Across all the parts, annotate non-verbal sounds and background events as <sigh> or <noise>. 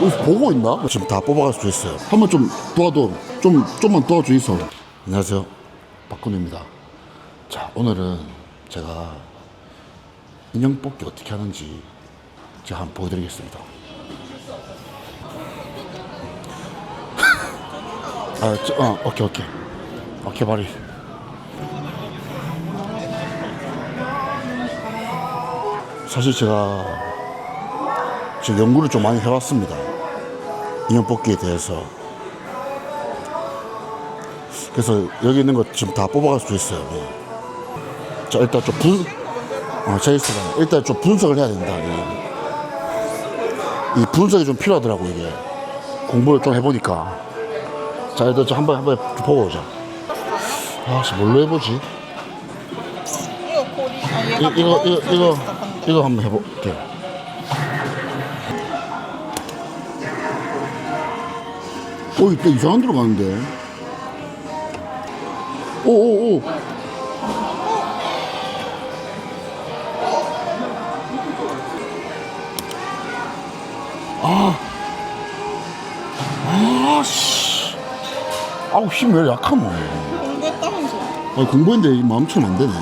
어디서 보고 있나? 지금 다 뽑아갈 수도 있어요. 한번 좀 도와도 좀 좀만 도와주이소. 안녕하세요, 박근우입니다. 자, 오늘은 제가 인형 뽑기 어떻게 하는지 제가 한번 보여드리겠습니다. 아, 저, 어, 오케이, 오케이, 오케이, 말이. 사실 제가 지금 연구를 좀 많이 해왔습니다. 인형 뽑기에 대해서. 그래서 여기 있는 거 지금 다 뽑아갈 수 있어요. 예. 자, 일단 좀 분, 어, 제이스가 일단 좀 분석을 해야 된다. 예. 이 분석이 좀 필요하더라고, 이게. 공부를 좀 해보니까. 자, 일단 좀 한번, 한번 좀 보고 오자. 아, 씨, 뭘로 해보지? 이, 이거, 이거, 이거. 이거 한번 해볼 어, 이때 이상한 데로 가는데. 오, 오, 오. 아. 아, 씨. 아우, 힘이 왜 약하노? 공부했다면서 아, 공부했는데 마음처럼 안 되네.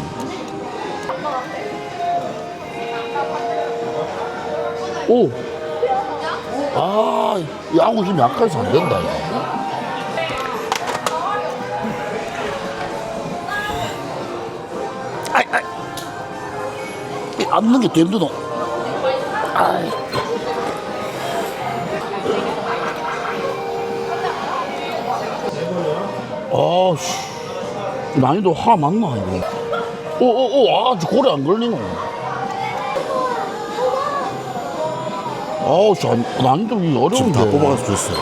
오! 아, 야구 힘이 약해서 안 된다, 이거. 앉는 게 힘드노. 아이. 아, 씨. 난이도 하 맞나, 이거? 오, 오, 오, 아, 저 고래 안 걸리노. 아우, 저 난이도 이 어려운데. 지금 다 뽑아갈 수 있어요.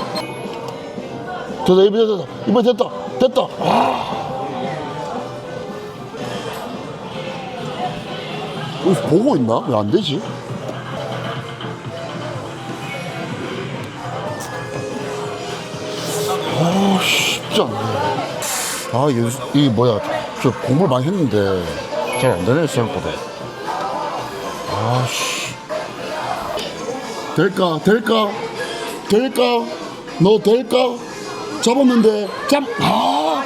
됐다, 이번 됐다. 이번 됐다. 됐다. 아. 여기서 보고 있나? 왜 안 되지? 아, 쉽지 않네. 아, 연습, 이 뭐야. 저 공부를 많이 했는데 잘 안 되네, 생각보다. 아, 씨. 될까? 될까? 될까? 너 될까? 잡았는데, 잡, 아!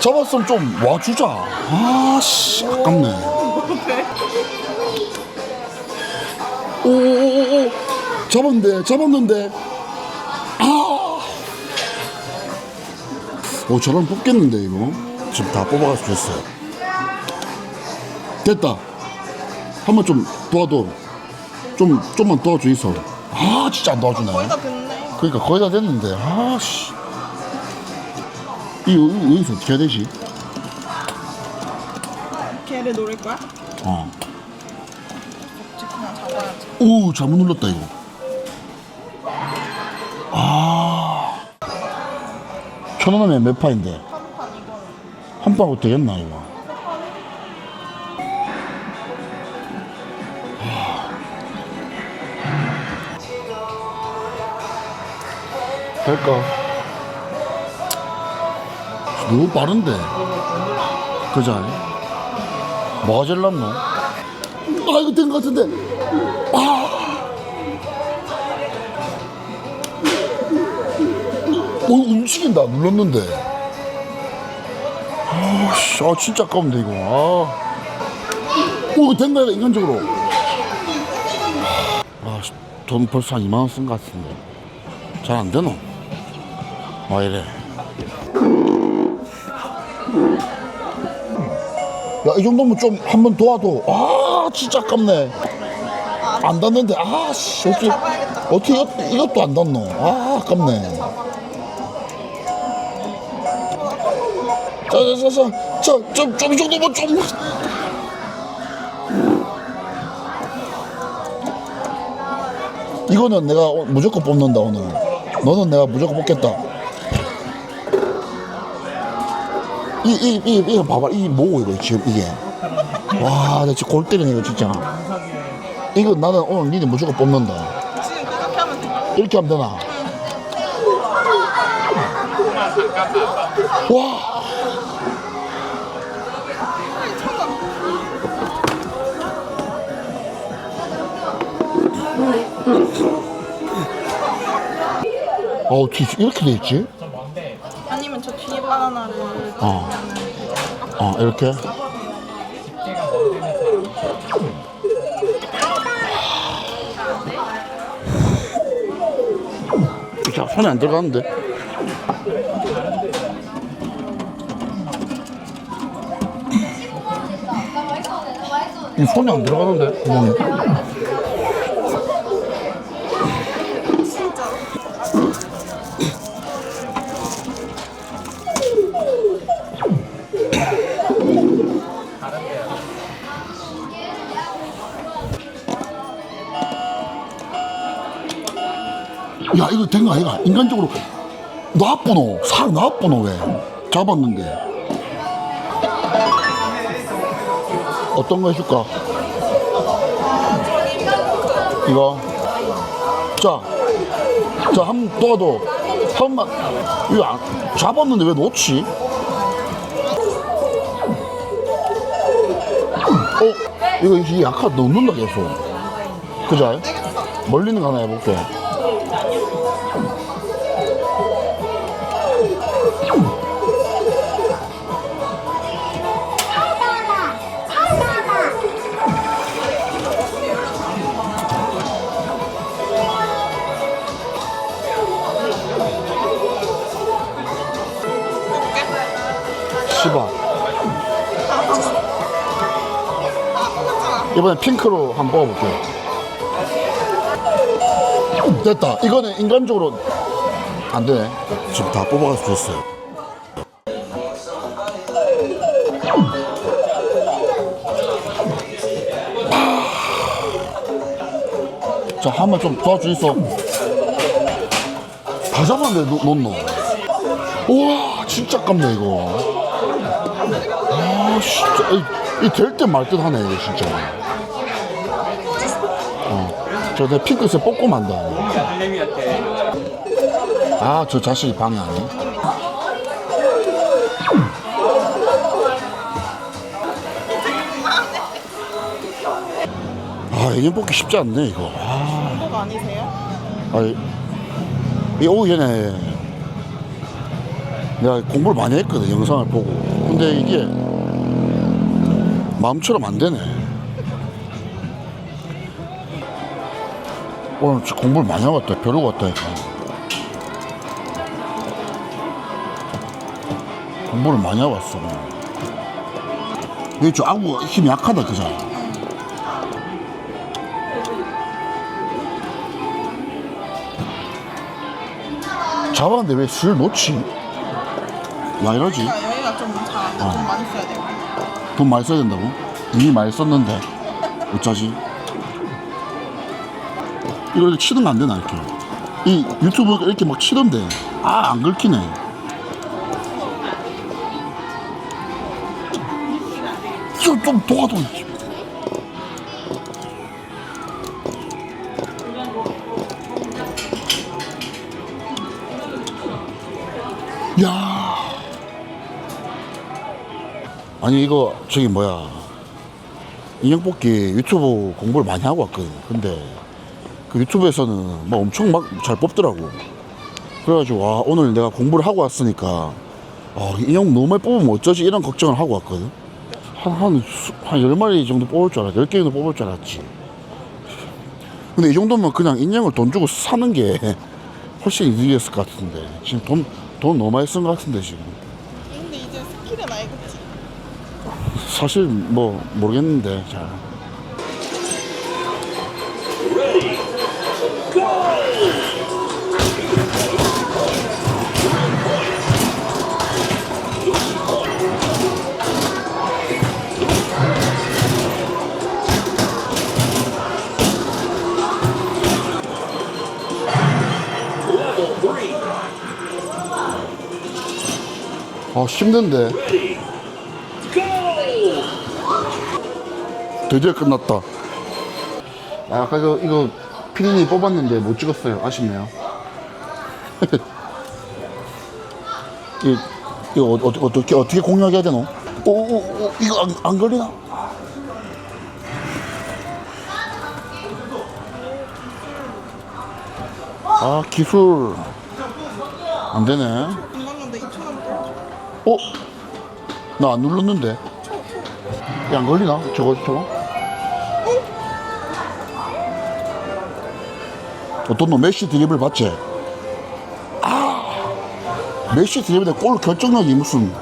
잡았으면 좀 와주자. 아, 씨. 아깝네. 오오오오. 잡았는데, 잡았는데. 아! 오, 저랑 뽑겠는데, 이거? 지금 다 뽑아갈 수 있어요. 됐다. 한 번 좀 도와도, 좀, 좀만 도와주이소. 아, 진짜 안 도와주네. 거의 다 됐네 그러니까 거의 다 됐는데, 아, 씨. 이거, 이거 여기서 어떻게 해야 되지? 걔를 노릴 거야? 어. 지 그냥 잡아야지 오, 잘못 눌렀다, 이거. 아. 천 원이면 몇 판인데? 한판 이거는 한 방울 되겠나, 이거? 될까? 너무 빠른데. 그자? 뭐가 제일 낫노? 아, 이거 된 것 같은데. 아! 오, 움직인다. 눌렀는데. 아, 씨, 아, 진짜 아까운데, 이거. 아. 오, 이거 된 거야, 인간적으로. 아, 씨, 돈 벌써 한 2만원 쓴 것 같은데. 잘 안 되노? 아, 이래. 야, 이 정도면 좀 한 번 도와도. 아, 진짜 아깝네. 안 닿는데, 아, 씨, 어떻게. 어떻게 이것, 이것도 안 닿노? 아, 아깝네. 자, 자, 자, 자, 자, 좀, 좀, 이 정도면 좀. 이거는 내가 오- 무조건 뽑는다, 오늘. 너는 내가 무조건 뽑겠다. 이, 이, 이, 이거 봐봐. 이 뭐고, 이거, 지금 이게. 와, 나 진짜 골 때리네, 이거 진짜. 이거 나는 오늘 니네 무조건 뽑는다. 이렇게 하면 되나? 와. 어, 어떻게 이렇게 돼 있지? 뒤에 바나나를 어. 어, 이렇게. 자, 손에 안 들어가는데. 이 손이 안 들어가는데, 구멍이. 야, 인간적으로 나쁘노? 살 나쁘노, 왜? 잡았는데. 어떤 거 해줄까? 이거. 자, 자, 한번 도와도. 한 번만. 이거 안, 잡았는데 왜 놓지? 어? 이거 약간 넣는다, 계속. 그자? 멀리 있는 거 하나 해볼게. 이번엔 핑크로 한번 뽑아볼게요. 됐다. 이거는 인간적으로 안 되네. 지금 다 뽑아갈 수 있어요. 자, 한번 좀 도와주이소. 다 잡았는데 놓- 놓노. 우와, 진짜 깜네, 이거. 아, 진짜. 이될때말듯 하네, 이거 진짜. 어. 저내 핑크색 뽑고 만다. 아, 저 자식이 방해하네. 아, 인형 뽑기 쉽지 않네, 이거. 아, 그거 아니세요? 이 오기 전에 내가 공부를 많이 했거든, 영상을 보고. 근데 이게 마음처럼 안 되네. 오늘 공부를 많이 하고 왔다, 벼르고 왔다, 니까 공부를 많이 하고 왔어. 이게 좀 아구가 힘이 약하다, 그자. 잡았는데 왜 술 놓지? 왜 이러지? 그러니까 여기가 좀잘돈 많이 써야 돼요. 돈 많이 써야 된다고? 이미 많이 썼는데 어쩌지? 치는 거안 되나 이렇게? 이 유튜브 이렇게 막 치던데. 아 안 긁히네. 이거 좀 도와도 야. 아니 이거 저기 뭐야. 인형 뽑기 유튜브 공부를 많이 하고 왔거든. 근데 그 유튜브에서는 막 엄청 막 잘 뽑더라고. 그래가지고 와 오늘 내가 공부를 하고 왔으니까 아, 인형 너무 많이 뽑으면 어쩌지? 이런 걱정을 하고 왔거든. 한한한 한 열마리 정도 뽑을 줄 알았지 10개 정도 뽑을 줄 알았지. 근데 이 정도면 그냥 인형을 돈 주고 사는 게 <laughs> 훨씬 이득이었을 것 같은데. 지금 돈, 돈 너무 많이 쓴 것 같은데 지금. 근데 이제 스킬은 알겠지. 사실 뭐 모르겠는데 잘. 아 힘든데. 드디어 끝났다. 아, 아까 이거, 이거 피디님 뽑았는데 못 찍었어요. 아쉽네요. <laughs> 이, 이거 어, 어, 어떻게, 어떻게 공유하게 해야 되노? 오, 오, 오, 이거 안, 안 걸리나? 아, 기술. 안 되네. 어? 나 안 눌렀는데. 야, 안 걸리나? 저거, 저거? 어떤 놈 메시 드리블 봤지? 아! 메시 드리블에 골 결정력이 무슨.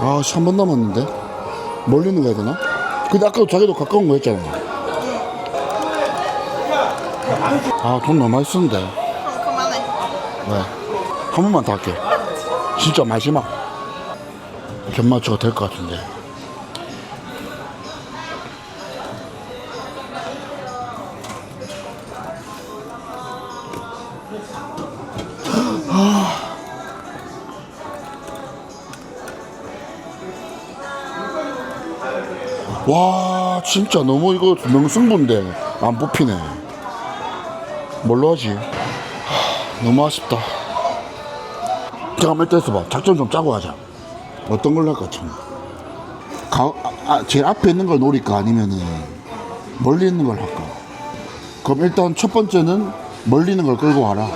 아, 3번 남았는데? 멀리는 가야 되나? 근데 아까 자기도 가까운 거 했잖아. 아, 돈 너무 많이 쓰는데. 그럼 그만해 왜? 한 번만 더 할게. 진짜 마지막. 견마초가 될 것 같은데. 와, 진짜 너무 이거 명승부인데 안 뽑히네. 뭘로 하지? 하, 너무 아쉽다. 잠깐만 일단 있어봐. 작전 좀 짜고 하자. 어떤 걸로 할까 참. 가, 아, 아, 제일 앞에 있는 걸 노릴까 아니면은 멀리 있는 걸 할까? 그럼 일단 첫 번째는 멀리 있는 걸 끌고 와라.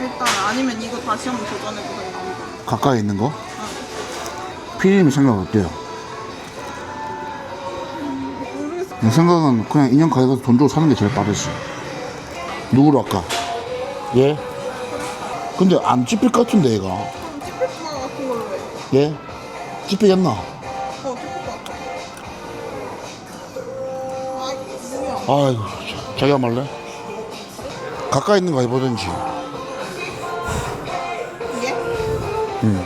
일단 아니면 이거 다시 한번 도전해보자 이거 가까이 있는 거. 피디님 생각 어때요? 내 생각은 그냥 인형 가게에서 돈 주고 사는 게 제일 빠르지. 누구로 할까? 예? 근데 안 찝힐 것 같은데 얘가. 티켓 같은 걸로 해 예? 찝히겠나? 어, 같아 아 이게 뭐야 아이고 자, 자기가 말래? 가까이 있는 거 해보든지 이게?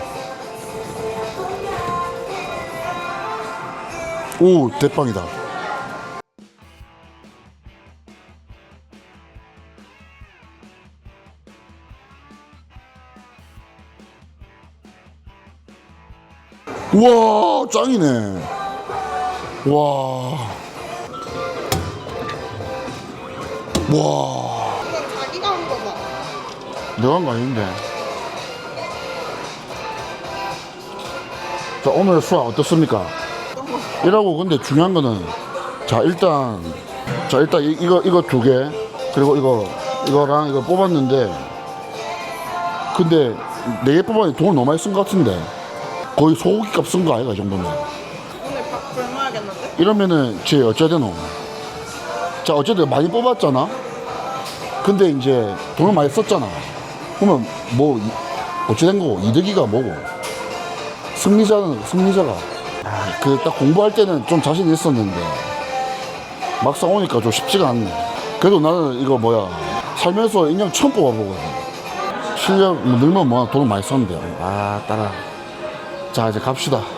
오 대빵이다 우와 짱이네 와 와, 이건 자기가 한 거다 내가 한 거 아닌데. 자, 오늘 수학 어떻습니까? 어떤 거? 이라고 근데 중요한 거는 자 일단 자 일단 이, 이거 이거 두 개 그리고 이거 이거랑 이거 뽑았는데 근데 네 개 뽑았는데 돈을 너무 많이 쓴 것 같은데 거의 소고기 값 쓴 거 아이가 이 정도면. 오늘 밥 굶어야겠는데? 이러면은 쟤 어쩌되노 자 어쨌든 많이 뽑았잖아? 근데 이제 돈을 많이 썼잖아. 그러면 뭐 이- 어찌 된 거고? 이득이가 뭐고? 승리자는 승리자가. 아, 그 딱 공부할 때는 좀 자신 있었는데. 막상 오니까 좀 쉽지가 않네. 그래도 나는 이거 뭐야. 살면서 인형 처음 뽑아보거든. 실력 뭐 늘면 뭐 돈을 많이 썼는데. 아 따라 자 이제 갑시다